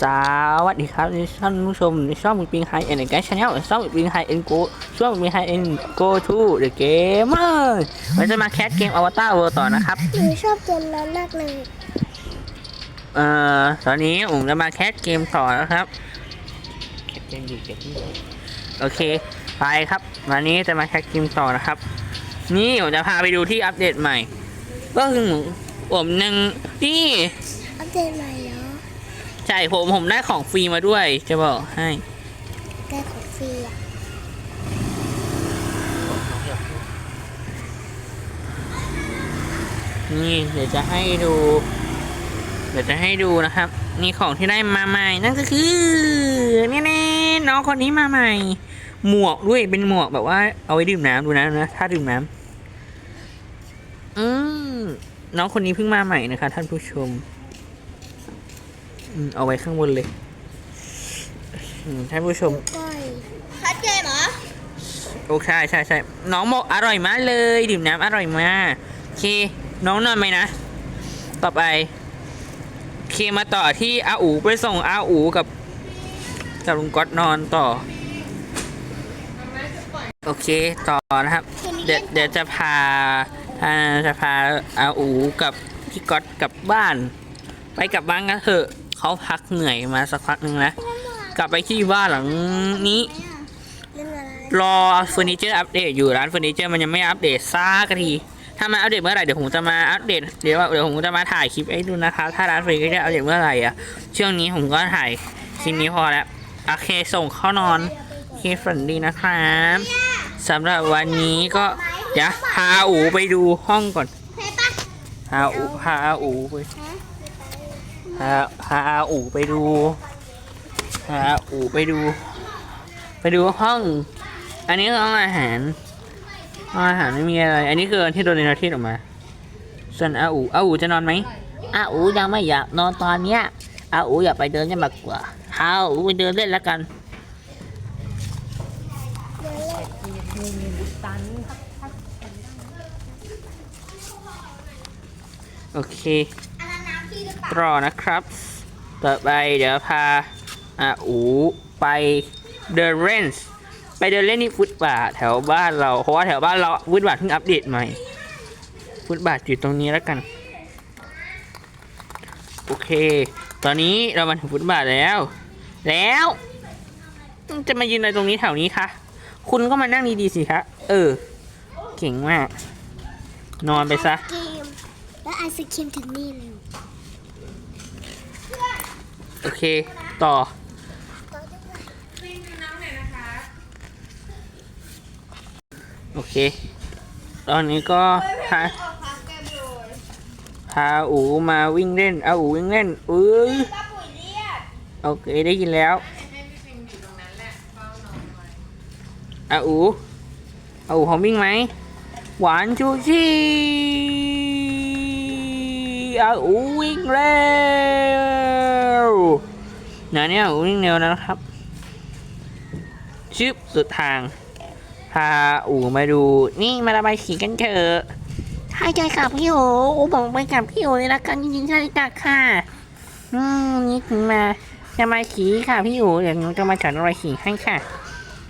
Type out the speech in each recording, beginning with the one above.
สวัสดีครับท่านผู้ชมในช่องปิงไฮเอ็นไกด์ชาแนลช่องปิงไฮเอ็นโกช่องปิงไฮเอ็นโกทูเดอะเกมเมอร์เราจะมาแคสเกมอวตารเวิร์ต่อนะครับหนูชอบเกมนั้นมากเลย เอ่อตอนนี้ผมจะมาแคสเกมต่อนะครับแคสเกมดีแคสเกมโอเค ไปครับวันนี้จะมาแคสเกมต่อนะครับ นี่ผมจะพาไปดูที่อัปเดตใหม่ ก็คือผมหนึ่งนี่อัปเดตใหม่ ใช่ผมผมได้ของฟรีมาด้วย จะบอกให้ได้ของฟรีอะนี่เดี๋ยวจะให้ดู เดี๋ยวจะให้ดูนะครับ นี่ของที่ได้มาใหม่ นั่นก็คือนี่แน่ๆน้องคนนี้มาใหม่ หมวกด้วยเป็นหมวกแบบว่า เอาไว้ดื่มน้ำดูนะนะถ้าดื่มน้ำอืมน้องคนนี้เพิ่งมาใหม่นะคะ ท่านผู้ชม อืมเอาไว้ข้างบนเลยอืมท่านผู้ชม ก้อยชัดเจนเหรอโอ้ใช่ใช่ใช่น้องบอกอร่อยมากเลยดื่มน้ำอร่อยมากโอเค น้องนอนไหมนะ ต่อไปโอเคมาต่อที่อาอูไปส่งอาอูกับกับลุงก๊อตนอนต่อ โอเคต่อนะครับ เดี๋ยวเดี๋ยวจะพาอ่าจะพาอาอูกับพี่ก๊อตกลับบ้าน ไปกลับบ้านกันเถอะ เขาพักเหนื่อยมาสักพักหนึ่งนะ กลับไปที่บ้านหลังนี้เล่นอะไรรอเฟอร์นิเจอร์อัปเดตอยู่ร้านเฟอร์นิเจอร์มันยังไม่อัปเดตซากที ถ้ามาอัปเดตเมื่อไหร่เดี๋ยวผมจะมาอัปเดตเดี๋ยวเดี๋ยวผมจะมาถ่ายคลิปให้ดูนะครับถ้าร้านเฟอร์นิเจอร์อัปเดตเมื่อไหร่อะช่วงนี้ผมก็ถ่ายคลิปนี้พอแล้วโอเคส่งเข้านอนโอเคฝันดีนะครับสำหรับวันนี้ก็เดี๋ยวพาอูไปดูห้องก่อนเฮ้ปะ พาอูพาอูไปพาพาอูไปดูพาอูไปดู ไปดูห้อง อันนี้คือห้องอาหารห้องอาหารไม่มีอะไร อันนี้คือที่โดนในนาทีออกมาส่วนอาอูอาอูจะนอนไหมอาอูยังไม่อยากนอนตอนเนี้ยอาอูอยากไปเดินเล่นมากกว่าอาอูไปเดินเล่นแล้วกัน โอเคอันนั้นน้ำพี่หรือเปล่าต่อนะครับ ต่อไปเดี๋ยวพาอาอูไปเดินเล่นไปเดินเล่นที่ฟุตบาทแถวบ้านเรา เพราะว่าแถวบ้านเราฟุตบาทเพิ่งอัปเดตใหม่ ฟุตบาทอยู่ตรงนี้แล้วกัน โอเค ตอนนี้เรามาถึงฟุตบาทแล้ว แล้วจะมายืนอะไรตรงนี้แถวนี้คะ คุณก็มานั่งดีๆสิคะ เออ เก่งมาก นอนไปซะเกม แล้วไอศครีมถึงนี่เร็วโอเค ต่อ โอเค ตอนนี้ก็พาพาอูมาวิ่งเล่น เอาอูวิ่งเล่นเอ้ยป้าปุ๋ยเรียกโอเค ได้ยินแล้วอาอูอาอูพร้อมวิ่งไหม หวานชูชี อาอูวิ่งเร็วนะเนี่ยวิ่งเร็วนะครับ ชึบสุดทาง พาอูมาดู นี่มาระบายสีกันเถอะใช่ใจกับพี่โอโอบอกไปกับพี่โอเลยละกันจริงๆใช่จักค่ะ อืมนี่ถึงมาระบาสีค่ะพี่อูเดี๋ยวหนูจะมาสอนระบายสีให้ค่ะ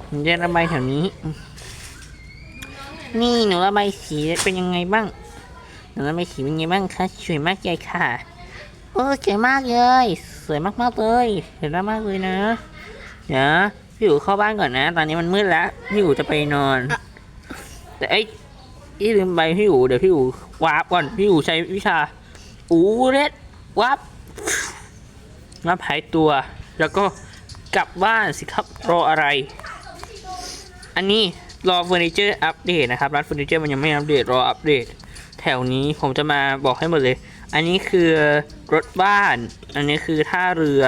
หนูจะระบายแถวนี้ นี่หนูระบายสีเป็นยังไงบ้าง นูระบายสีเป็นยังไงบ้างคะสวยมากเลยค่ะโอ้สวยมากเลย สวยมากๆเลยสวยมากๆเลยนะเดี๋ยวพี่อูเข้าบ้านก่อนนะ ตอนนี้มันมืดแล้วพี่อูจะไปนอน แต่ไอ้ที่ลืมไปพี่อูเดี๋ยวพี่อูวาร์ปก่อนพี่อูใช้วิชาอูเรดวาร์ปนับหายตัว แล้วก็กลับบ้านสิครับรออะไร อันนี้รอเฟอร์นิเจอร์อัปเดตนะครับร้านเฟอร์นิเจอร์มันยังไม่อัปเดตรออัปเดต แถวนี้ผมจะมาบอกให้หมดเลย อันนี้คือรถบ้าน อันนี้คือท่าเรือ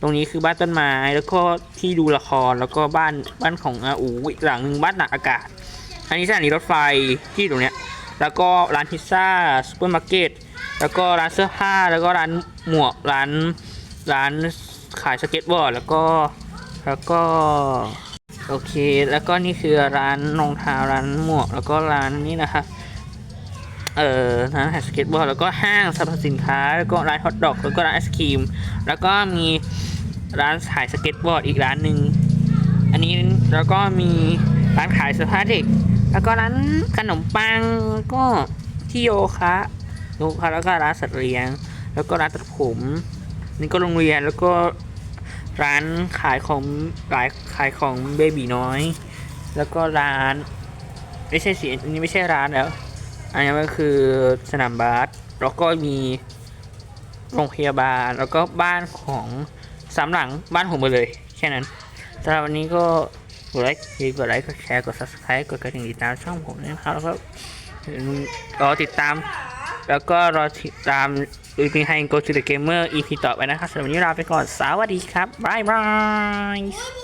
ตรงนี้คือบ้านต้นไม้ แล้วก็ที่ดูละคร แล้วก็บ้านบ้านของอาอูอีกหลังหนึ่งบ้านหนักอากาศ อันนี้สถานีรถไฟที่ตรงเนี้ย แล้วก็ร้านพิซซ่าซูเปอร์มาร์เก็ต แล้วก็ร้านเสื้อผ้า แล้วก็ร้านหมวก ร้าน ร้านขายสเก็ตบอร์ด แล้วก็ แล้วก็โอเค แล้วก็นี่คือร้านรองเท้าร้านหมวก แล้วก็ร้านนี่นะครับ เอ่อร้านขายสเก็ตบอร์ดแล้วก็ห้างสรรพสินค้า แล้วก็ร้านฮอทดอก แล้วก็ร้านไอศครีม แล้วก็มีร้านขายสเก็ตบอร์ดอีกร้านหนึ่งอันนี้แล้วก็มีร้านขายเสื้อผ้าเด็ก แล้วก็ร้านขนมปังก็ที่โยคะโยคะแล้วก็ร้านสัตว์เลี้ยง แล้วก็ร้านตัดผมนี่ก็โรงเรียนแล้วก็ร้านขายของขายขายของเบบีน้อย แล้วก็ร้าน ไม่ใช่สิอันนี้ไม่ใช่ร้านแล้ว อันนี้ก็คือสนามบาสแล้วก็มีโรงพยาบาลแล้วก็บ้านของสามหลังบ้านผมหมดเลยแค่นั้นสำหรับวันนี้ก็กดไลค์กดไลค์กดแชร์กด subscribe กดกระดิ่งติดตามช่องผมนะครับแล้วก็รอติดตาม แล้วก็รอติดตาม u p h a n Go to the Gamer EP ต่อไปนะครับสำหรับวันนี้ลาไปก่อนสวัสดีครับบ๊ายบาย